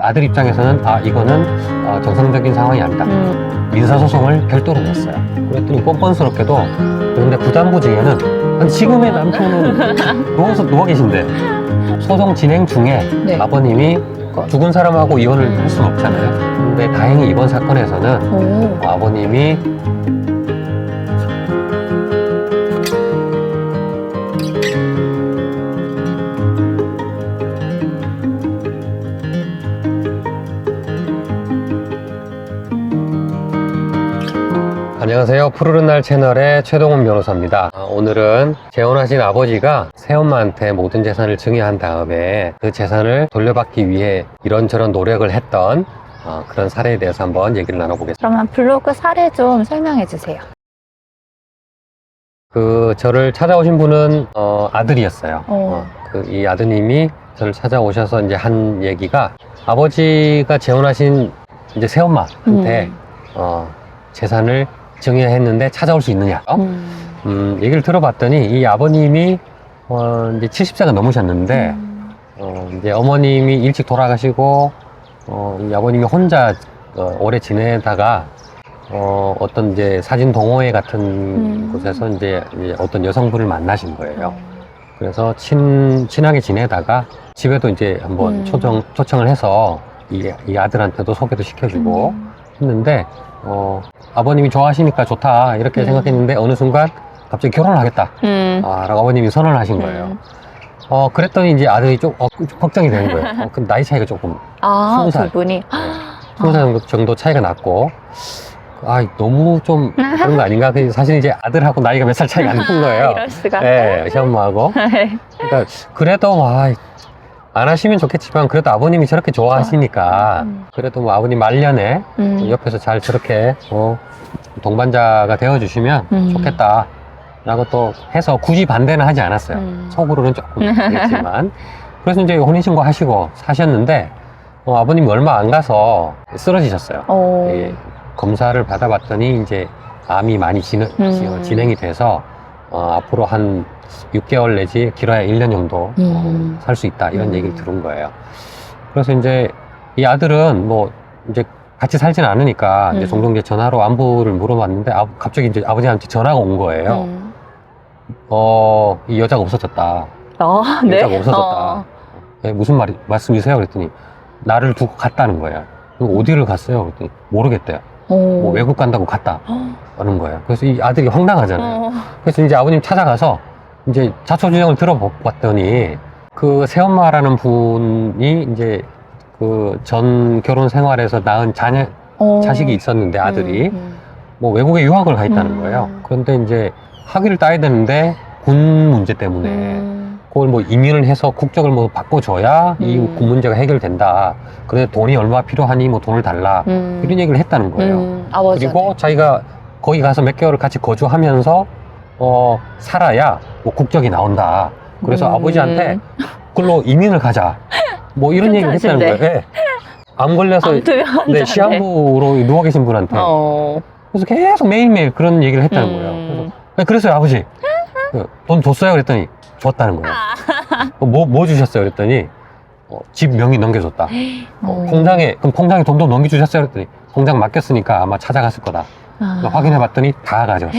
아들 입장에서는 아 이거는 어, 정상적인 상황이 아니다. 음. 민사 소송을 별도로 냈어요. 그랬더니 뻔뻔스럽게도 그런데 부담부 중에는 아니, 지금의 남편은 누워서 누워 계신데 소송 진행 중에 네. 아버님이 죽은 사람하고 이혼을 할 수는 없잖아요. 근데 다행히 이번 사건에서는 오. 어, 아버님이 안녕하세요. 푸르른 날 채널의 최동훈 변호사입니다. 아, 오늘은 재혼하신 아버지가 새엄마한테 모든 재산을 증여한 다음에 그 재산을 돌려받기 위해 이런저런 노력을 했던 어, 그런 사례에 대해서 한번 얘기를 나눠보겠습니다. 그러면 블로그 사례 좀 설명해 주세요. 그 저를 찾아오신 분은 어, 아들이었어요. 어. 그 이 아드님이 저를 찾아오셔서 이제 한 얘기가 아버지가 재혼하신 이제 새엄마한테 음. 어, 재산을 증여했는데 찾아올 수 있느냐? 어? 음. 음, 얘기를 들어봤더니 이 아버님이 어, 이제 70세가 넘으셨는데 음. 어, 이제 어머님이 일찍 돌아가시고 어, 이 아버님이 혼자 어, 오래 지내다가 어, 어떤 이제 사진 동호회 같은 음. 곳에서 이제, 이제 어떤 여성분을 만나신 거예요. 음. 그래서 친, 친하게 지내다가 집에도 이제 한번 음. 초청, 초청을 해서 이, 이 아들한테도 소개도 시켜주고 음. 했는데, 어, 아버님이 좋아하시니까 좋다. 이렇게 음. 생각했는데, 어느 순간 갑자기 결혼을 하겠다. 음. 아, 라고 아버님이 선언을 하신 거예요. 음. 어, 그랬더니 이제 아들이 좀, 어, 좀 걱정이 되는 거예요. 어, 그 나이 차이가 조금, 아, 스무 살. 두 분이. 스무 살 정도, 정도 차이가 났고, 아, 너무 좀 그런 거 아닌가? 그 사실 이제 아들하고 나이가 몇 살 차이가 안난 거예요. 이럴 수가. 네, 시엄마하고. 그러니까 그래도 뭐, 아이, 안 하시면 좋겠지만 그래도 아버님이 저렇게 좋아하시니까 음. 그래도 뭐 아버님 말년에 음. 옆에서 잘 저렇게 어, 동반자가 되어주시면 음. 좋겠다 라고 또 해서 굳이 반대는 하지 않았어요 음. 속으로는 조금 그랬지만 그래서 이제 혼인신고 하시고 사셨는데 어, 아버님이 얼마 안 가서 쓰러지셨어요 오. 예, 검사를 받아봤더니 이제 암이 많이 진행, 음. 진행이 돼서 어, 앞으로 한 6개월 내지 길어야 1년 정도 음. 살 수 있다 이런 음. 얘기를 들은 거예요. 그래서 이제 이 아들은 뭐 이제 같이 살지는 않으니까 이제 음. 종종 이제 전화로 안부를 물어봤는데 아, 갑자기 이제 아버지한테 전화가 온 거예요. 음. 어, 이 여자가 없어졌다. 아, 네. 여자가 없어졌다. 어. 예, 무슨 말이 말씀이세요? 그랬더니 나를 두고 갔다는 거예요. 어디를 갔어요? 그랬더니 모르겠대요. 오. 뭐 외국 간다고 갔다. 어. 하는 거예요. 그래서 이 아들이 황당하잖아요. 어. 그래서 이제 아버님 찾아가서 이제 자초지종을 들어봤더니 그 새엄마라는 분이 이제 그 전 결혼 생활에서 낳은 자녀, 어. 자식이 있었는데 아들이 음. 뭐 외국에 유학을 가 있다는 음. 거예요. 그런데 이제 학위를 따야 되는데 군 문제 때문에 음. 그걸 뭐 이민을 해서 국적을 뭐 바꿔줘야 이 음. 군 문제가 해결된다. 그런데 돈이 얼마 필요하니 뭐 돈을 달라. 음. 이런 얘기를 했다는 거예요. 음. 아버지. 그리고 자기가 거기 가서 몇 개월을 같이 거주하면서 어 살아야 뭐 국적이 나온다. 그래서 음. 아버지한테 그걸로 이민을 가자. 뭐 이런 얘기를 했다는 거예요. 예. 암 걸려서. 네, 시한부로 누워 계신 분한테 어. 그래서 계속 매일매일 그런 얘기를 했다는 음. 거예요. 그래서 네, 그랬어요 아버지. 그, 돈 줬어요 그랬더니 줬다는 거예요. 아. 뭐, 뭐 주셨어요 그랬더니 어, 집 명의 넘겨줬다. 어, 어. 통장에 그럼 통장에 돈도 넘겨주셨어요 그랬더니 통장 맡겼으니까 아마 찾아갔을 거다. 아. 확인해 봤더니 다 가져갔어.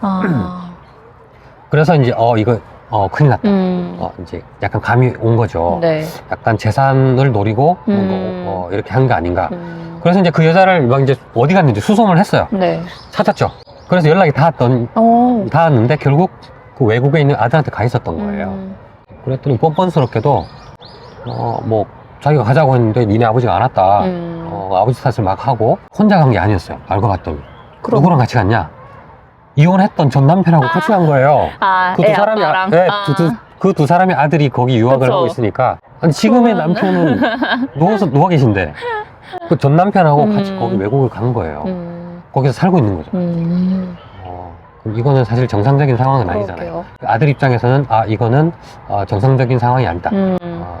아. 그래서 이제 어 이거 어 큰일 났다. 음. 어 이제 약간 감이 온 거죠. 네. 약간 재산을 노리고 뭔가 음. 어, 이렇게 한 거 아닌가. 음. 그래서 이제 그 여자를 막 이제 어디 갔는지 수소문을 했어요. 네. 찾았죠. 그래서 연락이 닿았던 어. 닿았는데 결국 그 외국에 있는 아들한테 가 있었던 거예요. 음. 그랬더니 뻔뻔스럽게도 어 뭐 자기가 가자고 했는데 니네 아버지가 안 왔다. 음. 어, 아버지 탓을 막 하고 혼자 간 게 아니었어요. 알고 봤더니 그럼. 누구랑 같이 갔냐? 이혼했던 전 남편하고 같이 간 거예요. 아, 그두애 사람이 아빠랑. 네, 아. 그, 두, 그두 사람의 아들이 거기 유학을 그쵸. 하고 있으니까 아니, 지금의. 남편은 누워서 누워 계신데 그 전 남편하고 같이 음. 거기 외국을 간 거예요. 음. 거기서 살고 있는 거죠. 음. 이거는 사실 정상적인 상황은 아니잖아요. 그러게요. 아들 입장에서는 아 이거는 어, 정상적인 상황이 아니다. 음. 어,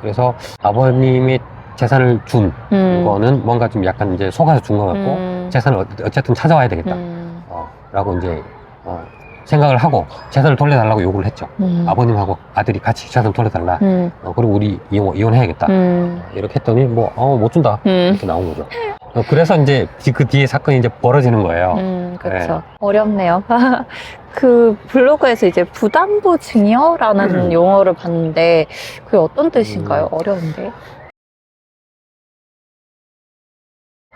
그래서 아버님이 재산을 준 음. 거는 뭔가 좀 약간 이제 속아서 준 것 같고 음. 재산을 어- 어쨌든 찾아와야 되겠다. 음. 어, 라고 이제 어, 생각을 하고 재산을 돌려달라고 요구를 했죠. 음. 아버님하고 아들이 같이 재산 돌려달라. 음. 어, 그리고 우리 이혼, 이혼해야겠다. 음. 이렇게 했더니 뭐, 어, 못 준다. 음. 이렇게 나온 거죠. 어, 그래서 이제 뒤- 그 뒤에 사건이 이제 벌어지는 거예요. 음, 그렇죠. 어렵네요. 그 블로그에서 이제 부담부 증여라는 음. 용어를 봤는데 그게 어떤 뜻인가요? 음. 어려운데.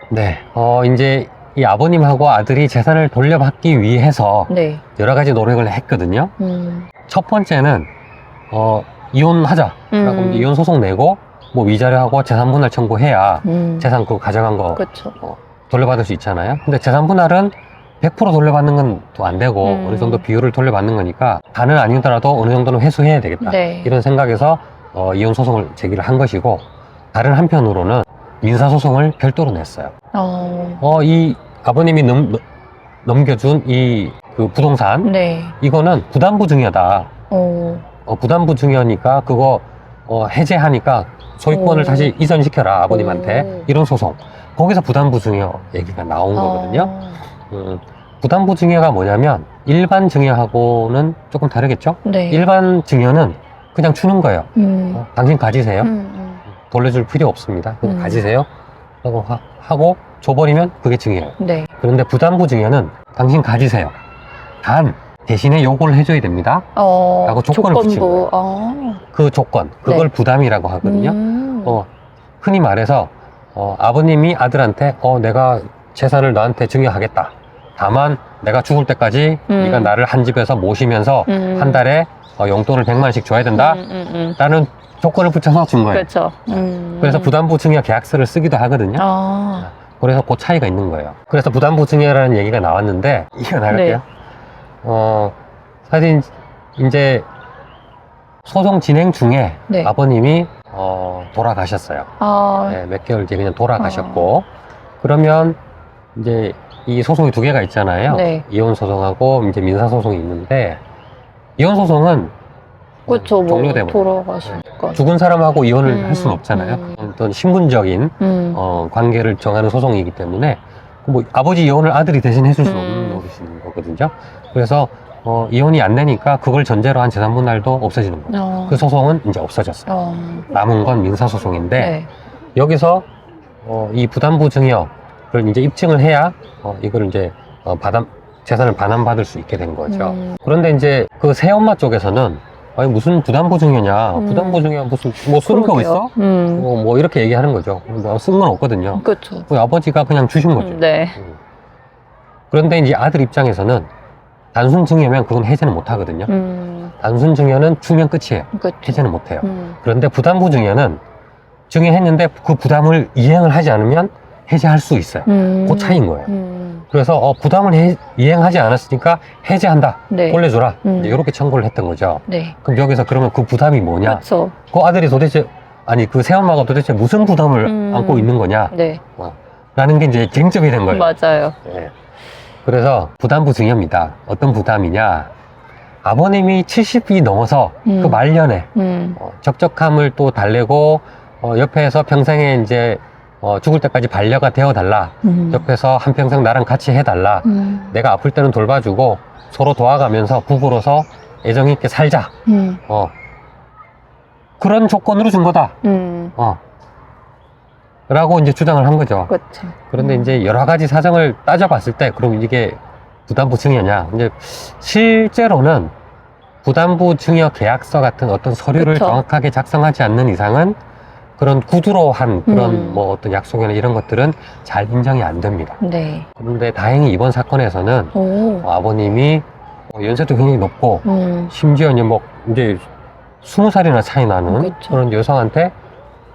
네. 어, 이제 이 아버님하고 아들이 재산을 돌려받기 위해서 네. 여러 가지 노력을 했거든요. 음. 첫 번째는, 어, 이혼하자. 라고 음. 이혼 소송 내고, 뭐 위자료하고 재산 분할 청구해야 음. 재산 그거 가져간 거 그렇죠. 돌려받을 수 있잖아요. 근데 재산 분할은 100% 돌려받는 건 또 안 되고 음. 어느 정도 비율을 돌려받는 거니까 다는 아니더라도 어느 정도는 회수해야 되겠다. 네. 이런 생각에서 어, 이혼 소송을 제기를 한 것이고 다른 한편으로는 민사 소송을 별도로 냈어요. 어. 어, 이 아버님이 넘, 넘겨준 이 그 부동산 네. 이거는 부담부 증여다. 어. 어, 부담부 증여니까 그거 어, 해제하니까 소유권을 오. 다시 이전시켜라 아버님한테 오. 이런 소송. 거기서 부담부 증여 얘기가 나온 거거든요. 어. 음, 부담부 증여가 뭐냐면 일반 증여하고는 조금 다르겠죠? 네. 일반 증여는 그냥 주는 거예요. 음. 어, 당신 가지세요. 음, 음. 돌려줄 필요 없습니다. 그냥 음. 가지세요. 라고 하, 하고 줘버리면 그게 증여예요. 네. 그런데 부담부 증여는 당신 가지세요. 단 대신에 요구를 해줘야 됩니다. 어. 라고 조건을 붙인 조건부. 어. 그 조건 그걸 네. 부담이라고 하거든요. 음. 어, 흔히 말해서 어, 아버님이 아들한테 어, 내가 재산을 너한테 증여하겠다. 다만 내가 죽을 때까지 음. 네가 나를 한 집에서 모시면서 음. 한 달에 어, 용돈을 100만 원씩 줘야 된다. 음, 음, 음. 라는 조건을 붙여서 준 거예요. 그렇죠. 음. 그래서 부담부 증여 계약서를 쓰기도 하거든요. 아. 그래서 그 차이가 있는 거예요. 그래서 부담부 증여라는 얘기가 나왔는데 이거 나갈게요. 네. 어 사실 이제 소송 진행 중에 네. 아버님이 어, 돌아가셨어요. 아. 네, 몇 개월 뒤에 그냥 돌아가셨고 그러면 이제 이 소송이 두 개가 있잖아요. 네. 이혼 소송하고 이제 민사 소송이 있는데 이혼 소송은 그렇죠. 뭐 종료되면 돌아가 시니까. 죽은 사람하고 이혼을 음, 할 수는 없잖아요. 음. 어떤 신분적인 음. 어, 관계를 정하는 소송이기 때문에 뭐 아버지 이혼을 아들이 대신 해줄 수 음. 없는 노릇인 거거든요. 그래서 어, 이혼이 안 되니까 그걸 전제로 한 재산 분할도 없어지는 거예요. 어. 그 소송은 이제 없어졌어요. 어. 남은 건 민사 소송인데 네. 여기서 어, 이 부담부 증여를 이제 입증을 해야 어, 이걸 이제 어, 받아 재산을 반환받을 수 있게 된 거죠. 음. 그런데 이제 그 새엄마 쪽에서는 아니 무슨 부담부 증여냐? 음. 부담부 증여 무슨 뭐 쓰는 거 그러게요. 있어? 음. 뭐, 뭐 이렇게 얘기하는 거죠. 뭐 쓴 건 없거든요. 그렇죠. 그 아버지가 그냥 주신 거죠. 음, 네. 음. 그런데 이제 아들 입장에서는 단순 증여면 그건 해제는 못 하거든요. 음. 단순 증여는 주면 끝이에요. 그렇죠. 해제는 못 해요. 음. 그런데 부담부 증여는 증여했는데 그 부담을 이행을 하지 않으면 해제할 수 있어요. 음. 그 차이인 거예요. 음. 그래서 어, 부담을 해- 이행하지 않았으니까 해제한다. 네. 돌려줘라. 음. 이제 이렇게 청구를 했던 거죠. 네. 그럼 여기서 그러면 그 부담이 뭐냐? 그렇죠. 그 아들이 도대체 아니 그 새엄마가 도대체 무슨 부담을 음. 안고 있는 거냐? 네. 라는 게 이제 쟁점이 된 거예요. 맞아요. 네. 그래서 부담부 증여입니다. 어떤 부담이냐? 아버님이 70이 넘어서 음. 그 말년에 음. 어, 적적함을 또 달래고 어, 옆에서 평생에 이제 어, 죽을 때까지 반려가 되어 달라. 음. 옆에서 한평생 나랑 같이 해달라. 음. 내가 아플 때는 돌봐주고 서로 도와가면서 부부로서 애정 있게 살자. 음. 어. 그런 조건으로 준 거다. 음. 어. 라고 이제 주장을 한 거죠. 그렇죠. 그런데 음. 이제 여러 가지 사정을 따져봤을 때 그럼 이게 부담부 증여냐? 이제 실제로는 부담부 증여 계약서 같은 어떤 서류를 그쵸. 정확하게 작성하지 않는 이상은 그런 구두로 한 그런 음. 뭐 어떤 약속이나 이런 것들은 잘 인정이 안 됩니다. 네. 그런데 다행히 이번 사건에서는 오. 어, 아버님이 어, 연세도 굉장히 높고 음. 심지어 이제 뭐 이제 스무 살이나 차이 나는 그쵸. 그런 여성한테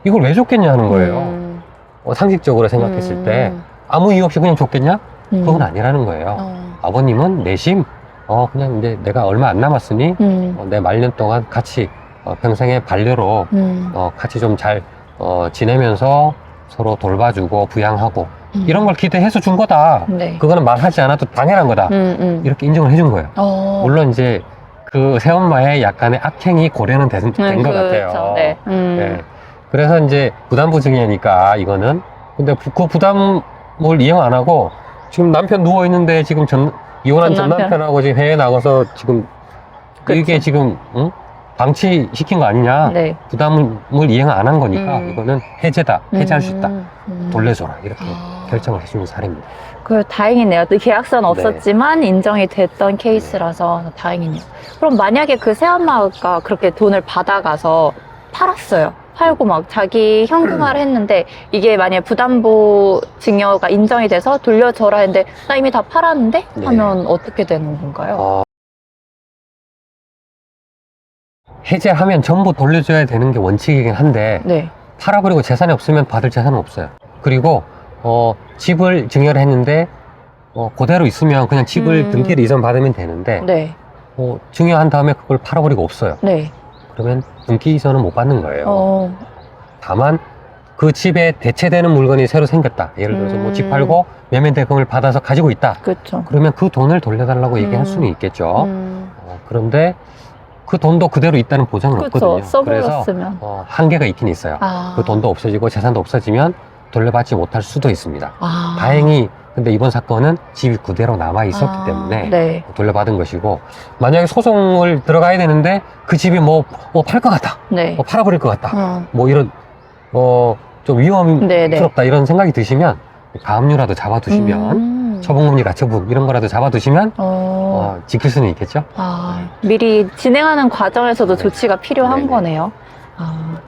이걸 왜 줬겠냐는 거예요. 음. 어, 상식적으로 생각했을 음. 때 아무 이유 없이 그냥 줬겠냐? 음. 그건 아니라는 거예요. 어. 아버님은 내심 어 그냥 이제 내가 얼마 안 남았으니 음. 어, 내 말년 동안 같이 어, 평생의 반려로 음. 어, 같이 좀 잘 어, 지내면서 서로 돌봐주고 부양하고 음. 이런 걸 기대해서 준 거다. 네. 그거는 말하지 않아도 당연한 거다. 음. 음. 이렇게 인정을 해준 거예요. 어. 물론 이제 그 새엄마의 약간의 악행이 고려는 된것 음, 그렇죠. 같아요. 네. 음. 예. 그래서 이제 부담부 증여니까 이거는 근데 부- 그 부담을 이행 안 하고 지금 남편 누워 있는데 지금 전 이혼한 전전 남편. 남편하고 지금 해외 나가서 지금 이게 그쵸. 지금 응? 방치시킨 거 아니냐? 네. 부담을 이행 안 한 거니까 음. 이거는 해제다, 해제할 수 있다, 음, 음. 돌려줘라 이렇게 아. 결정을 해주는 사례입니다. 그 다행이네요. 또 계약서는 네. 없었지만 인정이 됐던 케이스라서 다행이네요. 그럼 만약에 그 새엄마가 그렇게 돈을 받아가서 팔았어요. 팔고 막 자기 현금화를 했는데 이게 만약에 부담부 증여가 인정이 돼서 돌려줘라 했는데 나 이미 다 팔았는데 네. 하면 어떻게 되는 건가요? 어, 해제하면 전부 돌려줘야 되는 게 원칙이긴 한데 네. 팔아버리고 재산이 없으면 받을 재산은 없어요. 그리고 어, 집을 증여를 했는데 어, 그대로 있으면 그냥 집을 음. 등기를 이전 받으면 되는데 네. 어, 증여한 다음에 그걸 팔아버리고 없어요. 네. 그러면 등기 이전은 못 받는 거예요. 어, 다만 그 집에 대체되는 물건이 새로 생겼다. 예를 들어서 뭐집 음. 팔고 매매 대금을 받아서 가지고 있다. 그렇죠. 그러면 그 돈을 돌려달라고 얘기할 음. 수는 있겠죠. 음, 어, 그런데 그 돈도 그대로 있다는 보장은 그렇죠. 없거든요. 그래서 써버렸으면. 어, 한계가 있긴 있어요. 아. 그 돈도 없어지고 재산도 없어지면 돌려받지 못할 수도 있습니다. 아. 다행히 근데 이번 사건은 집이 그대로 남아 있었기 아, 때문에 네. 돌려받은 것이고 만약에 소송을 들어가야 되는데 그 집이 뭐 팔 것 같다, 네. 뭐 팔아버릴 것 같다, 어, 뭐 이런 어 좀 네, 네. 위험스럽다 이런 생각이 드시면 가압류라도 잡아두시면 음. 처분금리 가처분 이런 거라도 잡아두시면 어. 어, 지킬 수는 있겠죠. 아, 미리 진행하는 과정에서도 네. 조치가 필요한 네네. 거네요. 아,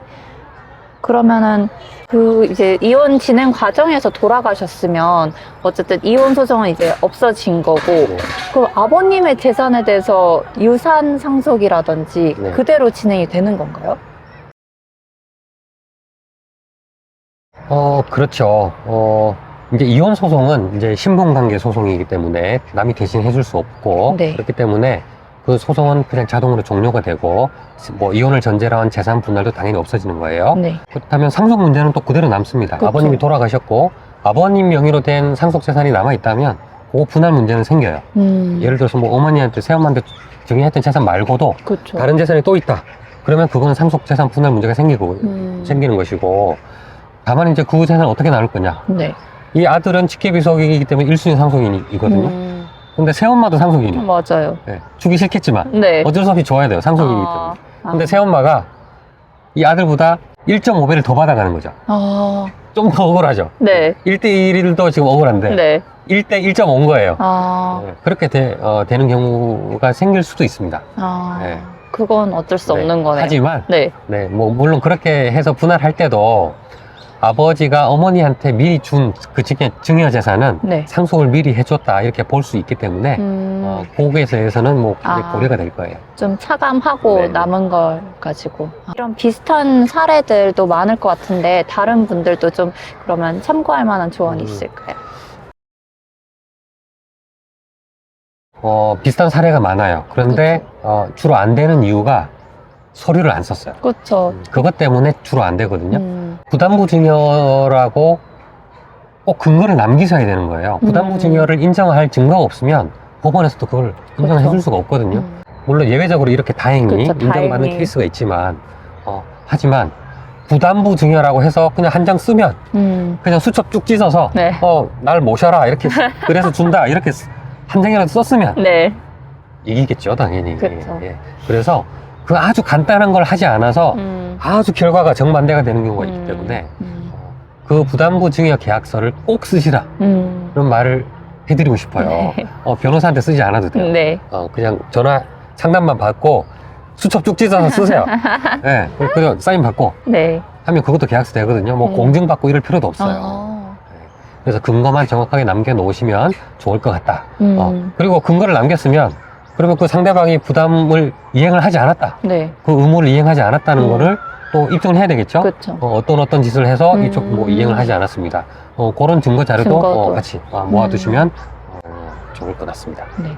그러면은 그 이제 이혼 진행 과정에서 돌아가셨으면 어쨌든 이혼 소송은 이제 없어진 거고 네. 그 아버님의 재산에 대해서 유산 상속이라든지 네. 그대로 진행이 되는 건가요? 어, 그렇죠. 어, 이제 이혼 소송은 이제 신분 관계 소송이기 때문에 남이 대신 해줄 수 없고 네. 그렇기 때문에 그 소송은 그냥 자동으로 종료가 되고 뭐 이혼을 전제로 한 재산 분할도 당연히 없어지는 거예요. 네. 그렇다면 상속 문제는 또 그대로 남습니다. 그렇죠. 아버님이 돌아가셨고 아버님 명의로 된 상속 재산이 남아 있다면 그 분할 문제는 생겨요. 음. 예를 들어서 뭐 어머니한테 새엄마한테 증여했던 재산 말고도 그렇죠. 다른 재산이 또 있다. 그러면 그건 상속 재산 분할 문제가 생기고 음. 생기는 것이고 다만 이제 그 재산을 어떻게 나눌 거냐 네. 이 아들은 직계비속이기 때문에 1순위 상속인이거든요 음. 근데 새엄마도 상속인이에요 맞아요. 네, 주기 싫겠지만 네. 어쩔 수 없이 줘야 돼요 상속인이기 때문에 아, 아. 근데 새엄마가 이 아들보다 1.5배를 더 받아가는 거죠 아, 좀 더 억울하죠 네. 1대1도 지금 억울한데 네. 1대 1.5인 거예요 아, 네, 그렇게 되, 는 경우가 생길 수도 있습니다 아. 네. 그건 어쩔 수 네, 없는 거네요. 하지만 네. 네, 뭐 물론 그렇게 해서 분할할 때도 아버지가 어머니한테 미리 준 그 증여 재산은 네. 상속을 미리 해줬다 이렇게 볼 수 있기 때문에 음, 어, 거기에 대해서는 뭐 아. 고려가 될 거예요. 좀 차감하고 네네. 남은 걸 가지고 이런 비슷한 사례들도 많을 것 같은데 다른 분들도 좀 그러면 참고할 만한 조언이 음. 있을까요? 어, 비슷한 사례가 많아요. 그런데 어, 주로 안 되는 이유가 서류를 안 썼어요. 그렇죠. 그것 때문에 주로 안 되거든요. 음, 부담부 증여라고 꼭 근거를 남기셔야 되는 거예요. 부담부 음. 증여를 인정할 증거가 없으면 법원에서도 그걸 인정해 줄 그렇죠. 수가 없거든요. 음, 물론 예외적으로 이렇게 다행히 그렇죠, 인정받는 다행히. 케이스가 있지만 어, 하지만 부담부 증여라고 해서 그냥 한 장 쓰면 음, 그냥 수첩 쭉 찢어서 네. 어 날 모셔라 이렇게 그래서 준다 이렇게 쓰- 한 장이라도 썼으면 네. 이기겠죠 당연히 그렇죠. 예. 그래서 그 아주 간단한 걸 하지 않아서 음, 아주 결과가 정반대가 되는 경우가 있기 음, 때문에 음, 어, 그 부담부 증여 계약서를 꼭 쓰시라 음. 그런 말을 해드리고 싶어요 네. 어, 변호사한테 쓰지 않아도 돼요 네. 어, 그냥 전화 상담만 받고 수첩 쭉 찢어서 쓰세요. 네, 그냥 사인 받고 네. 하면 그것도 계약서 되거든요. 뭐 음. 공증 받고 이럴 필요도 없어요. 아, 그래서 근거만 정확하게 남겨 놓으시면 좋을 것 같다. 음, 어, 그리고 근거를 남겼으면 그러면 그 상대방이 부담을 이행을 하지 않았다. 네. 그 의무를 이행하지 않았다는 음. 거를 또 입증을 해야 되겠죠. 그렇죠. 어, 떤 어떤 짓을 해서 음. 이쪽 뭐 이행을 하지 않았습니다. 어, 그런 증거 자료도 증거도. 어, 같이 어, 모아두시면 어, 좋을 것 같습니다. 네.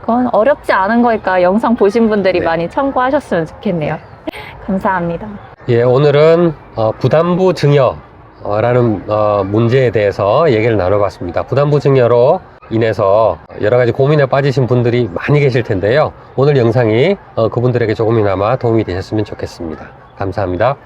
그건 어렵지 않은 거니까 영상 보신 분들이 네. 많이 참고하셨으면 좋겠네요. 감사합니다. 예, 오늘은 어, 부담부 증여라는 어, 문제에 대해서 얘기를 나눠봤습니다. 부담부 증여로 인해서 여러 가지 고민에 빠지신 분들이 많이 계실 텐데요. 오늘 영상이 어, 그분들에게 조금이나마 도움이 되셨으면 좋겠습니다. 감사합니다.